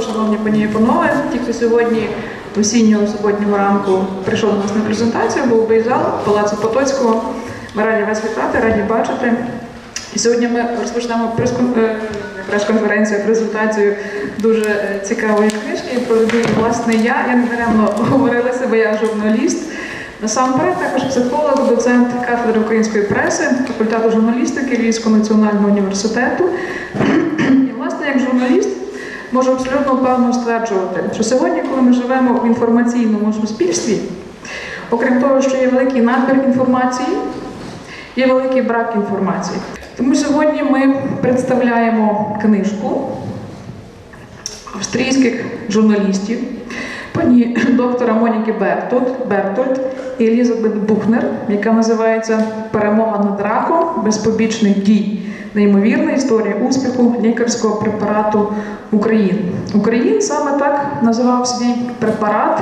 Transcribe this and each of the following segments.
шановні пані і панове. Ті, хто сьогодні осіннього суботнього ранку прийшов до нас на презентацію, був виїжджав Палацу Потоцького. Ми раді вас вітати, раді бачити. І сьогодні ми розпочнемо е, прес-конференцію, презентацію дуже е, цікавої книжки про людей, власне, я. Я не даремно говорила себе, я журналіст. Насамперед, також психолог, доцент кафедри української преси, факультету журналістики Львівського національного університету. І, власне, як журналіст, можу абсолютно впевнено стверджувати, що сьогодні, коли ми живемо в інформаційному суспільстві, окрім того, що є великий надбір інформації, є великий брак інформації. Тому сьогодні ми представляємо книжку австрійських журналістів, пані доктора Моніки Бертольд, Бертольд і Елізабет Бухнер, яка називається Перемога над раком без побічних дій. Неймовірна історія успіху лікарського препарату Україн. Україн саме так називав свій препарат,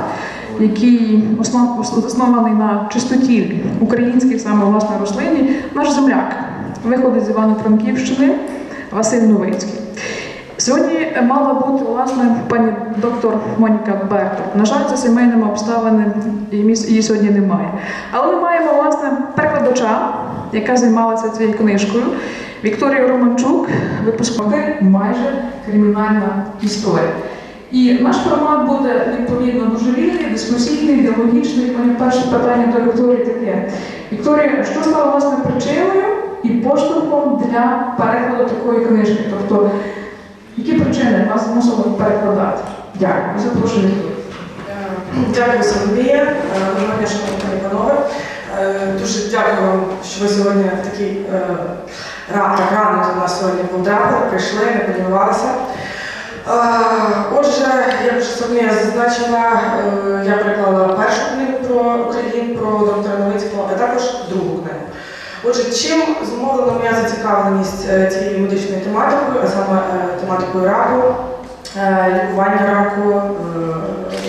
який основ, заснований на чистотілі українській саме власне рослині, наш земляк, виходить з Івано-Франківщини Василь Новицький. Сьогодні мала бути власне пані доктор Моніка Бертер. На жаль, за сімейними обставинами її сьогодні немає. Але ми маємо власне перекладача, яка займалася цією книжкою. Вікторія Романчук, випускник майже кримінальна історія. І наш формат буде відповідно дуже вільний, дискусійний, ідеологічний. Моє перше питання до Вікторії таке. Вікторія, що стало власне причиною і поштовхом для перекладу такої книжки? Тобто, які причини вас змусили перекладати? Дякую. Запрошую. Дякую, Соломія. Доброго шановні пані панове. Е, Дуже дякую вам, що ви сьогодні в такий е, рано до нас сьогодні потрапили, прийшли, не полінувалися. Е, Отже, як вже Соломія зазначила, е, я переклала першу книгу про Україн, про доктора Новицького, а також другу книгу. Отже, чим зумовлена моя зацікавленість е, цією медичною тематикою, а саме е, тематикою раку, лікування раку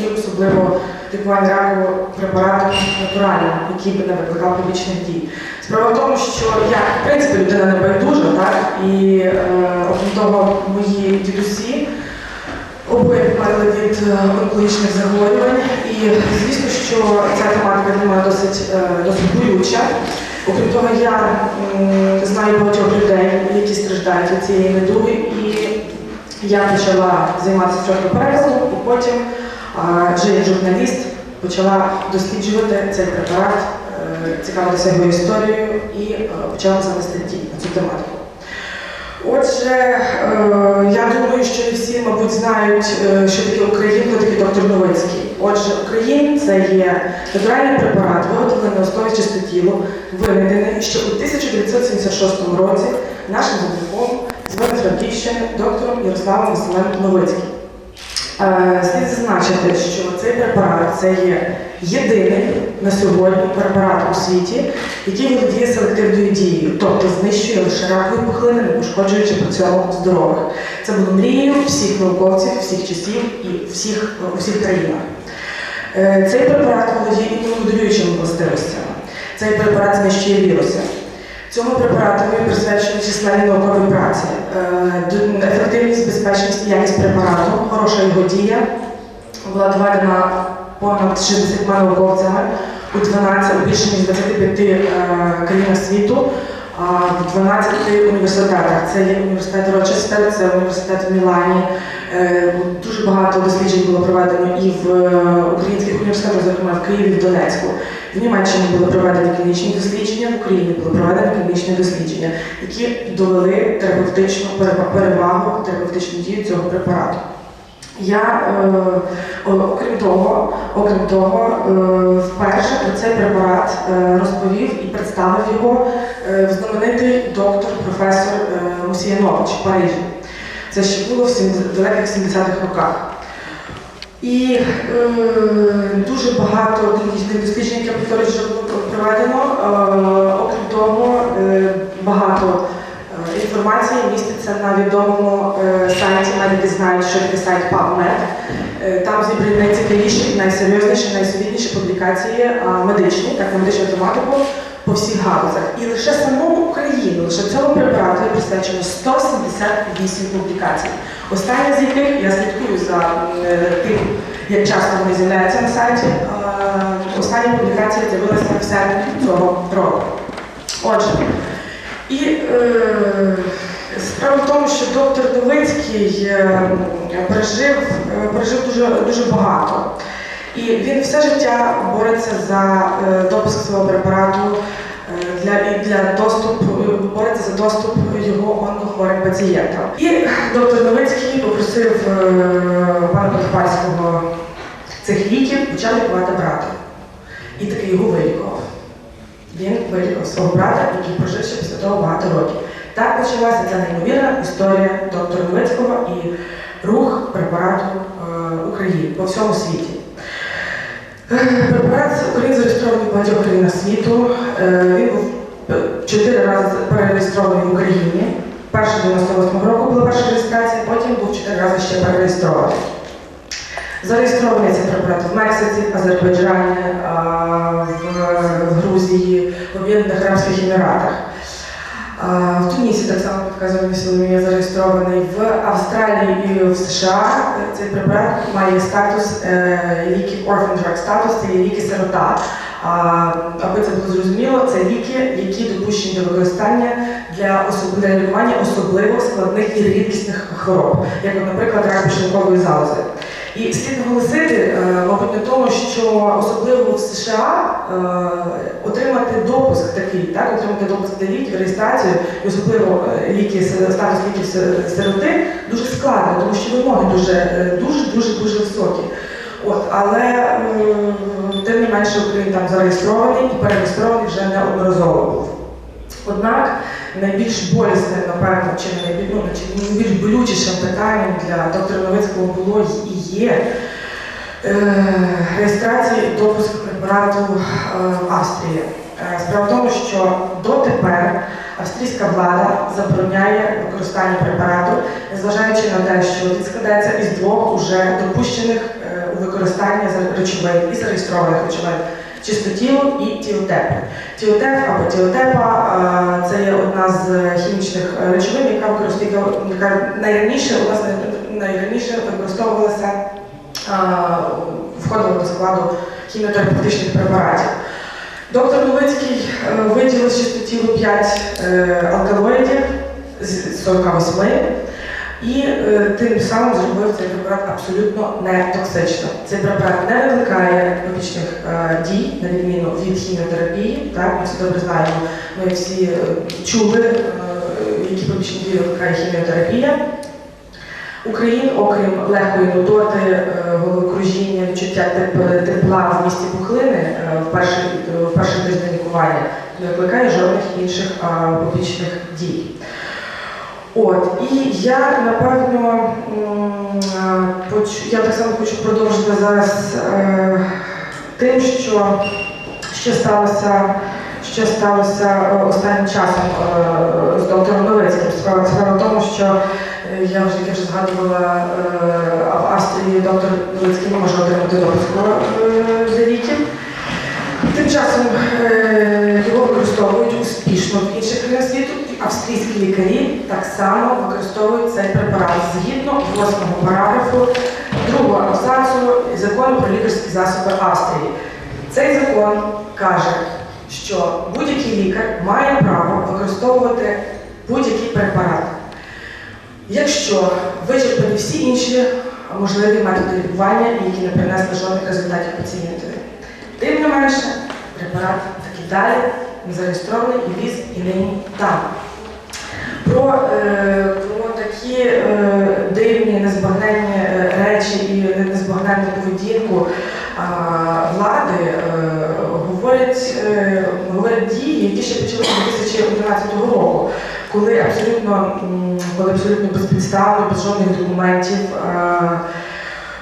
і особливо лікування раку препаратом натуральним, який би не викликав побічних дій. Справа в тому, що я, в принципі, людина не байдужа, так? І е, окрім того, мої дідусі обоє померли від е, онкологічних захворювань. І звісно, що ця тематика для мене досить, е, болюча. Окрім того, я знаю багатьох людей, які страждають від цієї недуги, і я почала займатися перекладом, і потім, вже як журналіст, почала досліджувати цей препарат, е, його історією і е, почала писати статті на цю тематику. Отже, е, я думаю, що не всі, мабуть, знають, що таке Україн, хто такий доктор Новицький. Отже, Україн це є натуральний препарат, виготовлений на основі чистотілу, винайдений ще у 1976 році нашим земляком з Івано-Франківщини доктором Ярославом Василем Новицьким. Слід зазначити, що цей препарат це є єдиний на сьогодні препарат у світі, який володіє селективною дією, тобто знищує лише ракові пухлини, не пошкоджуючи при цьому здорових. Це було мрією всіх науковців, всіх часів і всіх, у всіх країнах. Е, Цей препарат володіє імуномодулюючими властивостями. Цей препарат знищує віруси. Цьому препарату присвячені численні наукові праці. Е, Ефективність, безпечність і якість препарату, хороша його дія була доведена понад 60 науковцями у 12, більше ніж 25 е, країнах світу, в 12 університетах. Це є університет Рочестер, це університет в Мілані. Е, Дуже багато досліджень було проведено і в е, українських університетах, зокрема в Києві, в Донецьку. В Німеччині були проведені клінічні дослідження, в Україні були проведені клінічні дослідження, які довели терапевтичну перевагу, терапевтичну дію цього препарату. Я, е, окрім того, окрім того, е, вперше про цей препарат е, розповів і представив його знаменитий доктор, професор Мусіянович в Парижі. Це ще було в далеких 70-х роках. І е, дуже багато клінічних досліджень, як я повторюю, вже було проведено. Е, окрім того, е, багато інформації міститься на відомому е, сайті, медики знають, що це сайт PubMed. Е, Там зібрані найцікавіші, найсерйозніші, найсовітніші публікації медичні, так медичну тематику по всіх галузях. І лише самому Україні, лише цьому препарату присвячено 178 публікацій. Остання з яких я слідкую за е, тим, як часто вони з'являються на сайті. Остання публікація з'явилася в серпні цього року. Отже, і е, справа в тому, що доктор Новицький е, пережив, е, пережив дуже, дуже багато. І він все життя бореться за е, допуск свого препарату для, для доступу, бореться за доступ його онкохворим пацієнтам. І доктор Новицький попросив пана Подхвальського цих ліків, почав лікувати брата. І таки його вилікував. Він вилікував свого брата, який прожив ще після того багато років. Так почалася ця неймовірна історія доктора Новицького і рух препарату е, України по всьому світі. Е, Препарат України зареєстрований в багатьох країнах світу. Е, Він був чотири рази перереєстрований в Україні. Перша 98 року була перша реєстрація, потім був чотири рази ще перереєстрований. Зареєстрований цей препарат в Мексиці, Азербайджані, в Грузії, в Об'єднаних Арабських Еміратах. В Тунісі так само підказує Соломія зареєстрований. В Австралії і в США цей препарат має статус е, ліки Orphan Drug статус, це ліки сирота. Аби це було зрозуміло, це ліки, які допущені до використання для, лікування особливо складних і рідкісних хвороб, як, наприклад, рак печінкової залози. І слід наголосити, е, мабуть, на тому, що особливо в США е, отримати допуск такий, так, отримати допуск для ліків, реєстрацію, і особливо е, ліки, статус ліків си- сироти, дуже складно, тому що вимоги дуже, дуже, дуже, дуже високі. От, але тим не менше Україн там зареєстрований і перереєстрований вже неодноразово був. Однак найбільш болісним, напевно, чи ну, найбільш болючішим питанням для доктора Новицького було і є е, реєстрація і препарату е, в Австрії. Е, Справа в тому, що дотепер австрійська влада забороняє використання препарату, незважаючи на те, що він складається із двох уже допущених е, у використання речовин і зареєстрованих речовин чистотілу і тіотеп. Тіотеп або тіотепа е, це є одна з хімічних речовин, яка використовує яка найраніше нас найраніше використовувалася е, входила до складу хіміотерапевтичних препаратів. Доктор Новицький е, виділив чистотілу 5 е, алкалоїдів з 48 і е, тим самим зробив цей препарат абсолютно не токсично. Цей препарат не викликає побічних е, дій, на відміну від хіміотерапії. Так, ми всі добре знаємо, ми всі е, чули, е, які побічні дії викликає хіміотерапія. Україн, окрім легкої нудоти, е, головокружіння, відчуття теп- тепла в місті пухлини е, в перший, в перший тиждень лікування не викликає жодних інших а, побічних дій. От, і я напевно я так само хочу продовжити зараз е, тим, що, що сталося. Що сталося е, останнім часом е, з доктором Новицьким? Справа, справа в тому, що я вже, як я вже згадувала, в Австрії доктор Новицький не може отримати допуску е, для. Тим часом його використовують успішно в інших країнах світу, австрійські лікарі так само використовують цей препарат згідно 8 параграфу другого абзацу закону про лікарські засоби Австрії. Цей закон каже, що будь-який лікар має право використовувати будь-який препарат, якщо вичерпані всі інші можливі методи лікування, які не принесли жодних результатів пацієнтові. Тим не менше, препарат таки далі не зареєстрований і віз і нині там. Про, е, про такі е, дивні, незбагненні е, речі і незбагненну поведінку влади говорять, говорять дії, які ще почалися 2011 року, коли абсолютно, коли абсолютно безпідставно, без жодних документів.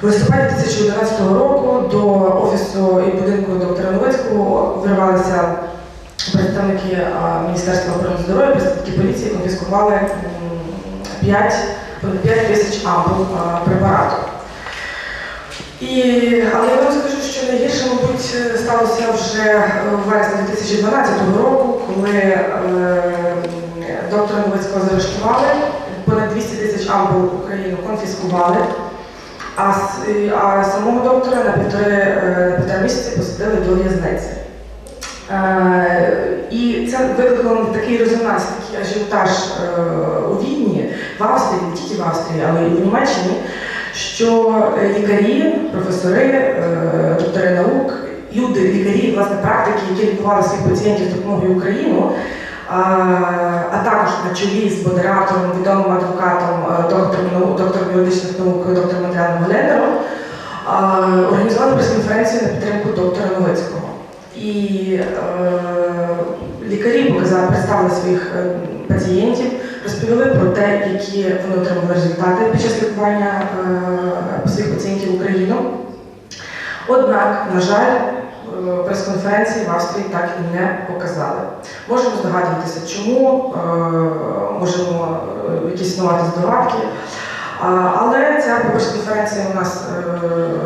в листопаді 2011 року до офісу і будинку доктора Новицького вирвалися представники Міністерства охорони здоров'я, представники поліції конфіскували 5, понад 5 тисяч ампул препарату. І, але я вам скажу, що найгірше, мабуть, сталося вже в вересні 2012 року, коли е, доктора Новицького заарештували, понад 200 тисяч ампул Україну конфіскували. а, а самого доктора на е, півтора місяці посадили до в'язниці. Е, І це викликало такий резонанс, такий ажіотаж е, у Відні, в Австрії, не тільки в Австрії, але й в Німеччині, що е, лікарі, професори, доктори наук, люди, лікарі, власне, практики, які лікували своїх пацієнтів з допомогою Україну, а, також на чолі з модератором, відомим адвокатом, доктором, доктором юридичних наук, доктором Мадріаном Глендером, організували прес-конференцію на підтримку доктора Новицького. І е, лікарі показали, представили своїх е, пацієнтів, розповіли про те, які вони отримали результати під час лікування е, своїх пацієнтів Україну. Однак, на жаль, прес-конференції в Австрії так і не показали. Можемо здогадуватися, чому, можемо якісь існувати здогадки. Але ця прес-конференція у нас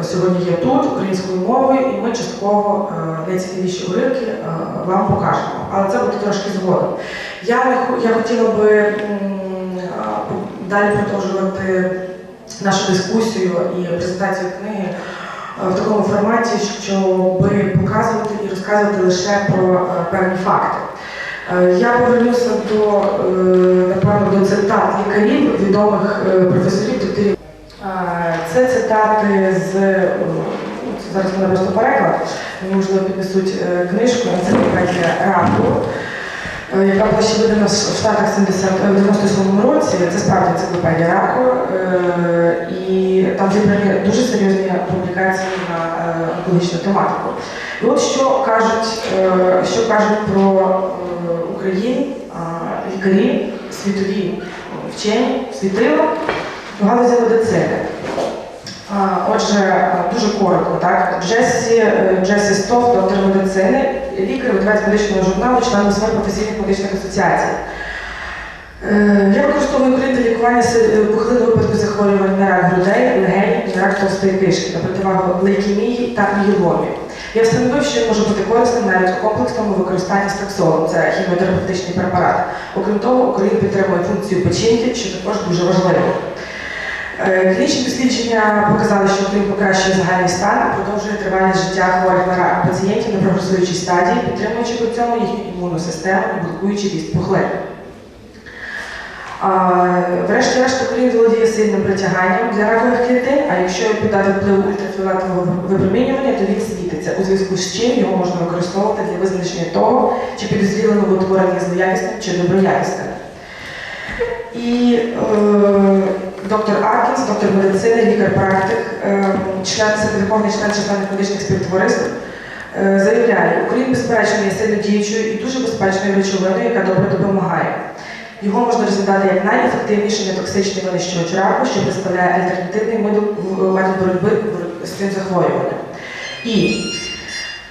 е, сьогодні є тут, українською мовою, і ми частково е, найцікавіші уривки е, вам покажемо. Але це буде трошки згодом. Я, я хотіла би далі продовжувати нашу дискусію і презентацію книги е, в такому форматі, щоб показувати і розказувати лише про е, певні факти. Е, Я повернуся до, е, напевно, до цитат лікарів, відомих е, професорів, докторів. Це цитати з це зараз мене просто переклад. Можливо піднесуть книжку енциклопедія раку, яка була ще видана в Штатах 70, в 97 році. Це справді енциклопедія раку. І там зібрані дуже серйозні публікації на онкологічну тематику. І от що кажуть, що кажуть про Україну а, лікарі, світові вчені, світила в галузі медицини. Отже, дуже коротко, так. Джесі, е, Джесі Стоф, доктор медицини, лікар видавець медичного журналу, член своїх професійних медичних асоціацій. Е, Я використовую укрите лікування е, пухлин у випадку захворювань на рак грудей, легень рак товстої кишки, на противагу лейкемії та мієломі. Я встановив, що він може бути корисним навіть у комплексному використанні з таксолом, це хіміотерапевтичний препарат. Окрім того, Україна підтримує функцію печінки, що також дуже важливо. Е, Клінічні дослідження показали, що крім покращує загальний стан, продовжує тривалість життя хворих на рак пацієнтів на прогресуючій стадії, підтримуючи при цьому їхню імунну систему і блокуючи ріст пухлин. Врешті-решт Україн володіє сильним притяганням для ракових клітин, а якщо піддати впливу ультрафіолетового випромінювання, то він світиться, у зв'язку з чим його можна використовувати для визначення того, чи підозріле новоутворення злоякісним чи доброякісним. І е, доктор Аркінс, доктор медицини, лікар-практик, е, член верховний член численних медичних співтовариств, е, заявляє, Україн безперечно є сильно діючою і дуже безпечною речовиною, яка добре допомагає. Його можна розглядати як найефективніший нетоксичний винищувач раку, що представляє альтернативний метод боротьби з цим захворюванням. І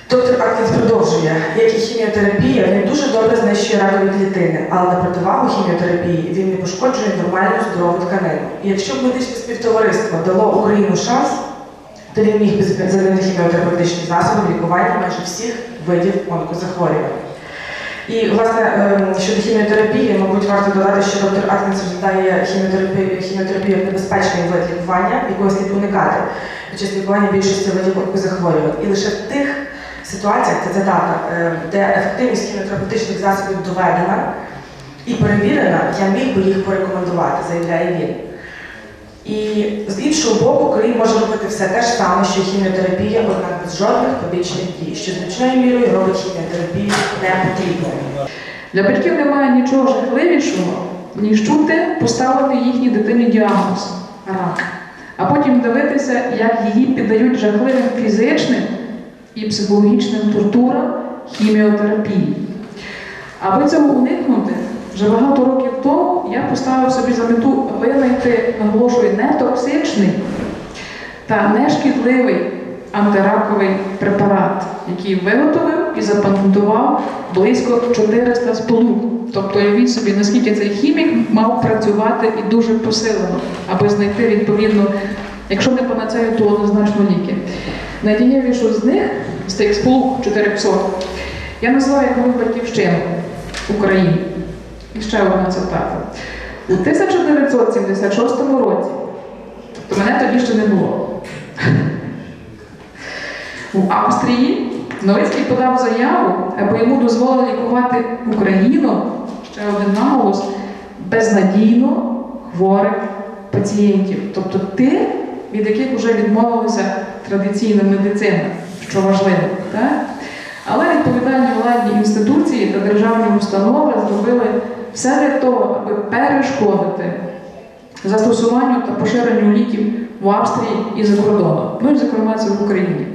доктор Аткінс продовжує, як і хіміотерапія, він дуже добре знищує ракові клітини, але на противагу хіміотерапії він не пошкоджує нормальну здорову тканину. І якщо б медичне співтовариство дало Україну шанс, то він міг би замінити хіміотерапевтичні засоби лікування майже всіх видів онкозахворювань. І, власне, ем, щодо хіміотерапії, мабуть, варто додати, що доктор Аткінс розглядає хіміотерапію, хіміотерапію як небезпечний вид лікування, якого слід уникати під час лікування більшості видів онкозахворювань. І лише в тих ситуаціях, це цитата, ем, де ефективність хіміотерапевтичних засобів доведена і перевірена, я міг би їх порекомендувати, заявляє він. І з іншого боку, Україна може робити все те ж саме, що хіміотерапія, однак без жодних побічних дій, що значною мірою робить хіміотерапію не потрібною. Для батьків немає нічого жахливішого, ніж чути поставити їхній дитині діагноз рак, а потім дивитися, як її піддають жахливим фізичним і психологічним тортурам хіміотерапії. Аби цього уникнути, вже багато років тому я поставив собі за мету винайти, наголошую, не токсичний та нешкідливий антираковий препарат, який виготовив і запатентував близько 400 сполук. Тобто уявіть собі, наскільки цей хімік мав працювати і дуже посилено, аби знайти відповідно, якщо не панацею, то однозначно ліки. Найдієвішу з них, з тих сполук 400, я назвала як мою батьківщину України. Ще одна цитата. У 1976 році То мене тоді ще не було. У Австрії Новицький подав заяву, аби йому дозволили лікувати Україну, ще один наголос, безнадійно хворих пацієнтів, тобто тих, від яких вже відмовилася традиційна медицина, що важливо. Так? Але відповідальні владні інституції та державні установи зробили все для того, аби перешкодити застосуванню та поширенню ліків в Австрії і за кордоном, ну і зокрема це в Україні.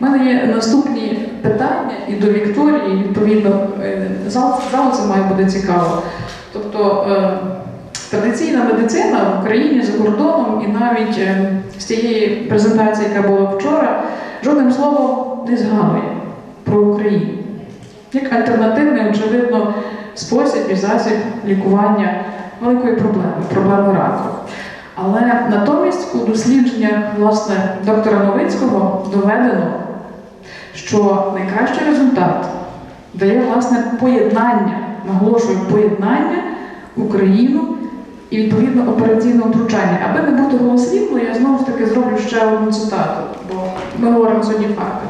У мене є наступні питання і до Вікторії, відповідно, е, зал, залу це має бути цікаво. Тобто е, традиційна медицина в Україні за кордоном, і навіть е, з тієї презентації, яка була вчора, жодним словом не згадує про Україну. Як альтернативний, очевидно, спосіб і засіб лікування великої проблеми, проблеми раку. Але натомість у дослідженнях власне доктора Новицького доведено, що найкращий результат дає власне поєднання, наголошую, поєднання Україну і відповідно операційне втручання. Аби не бути голослівною, я знову ж таки зроблю ще одну цитату, бо ми говоримо сьогодні факти.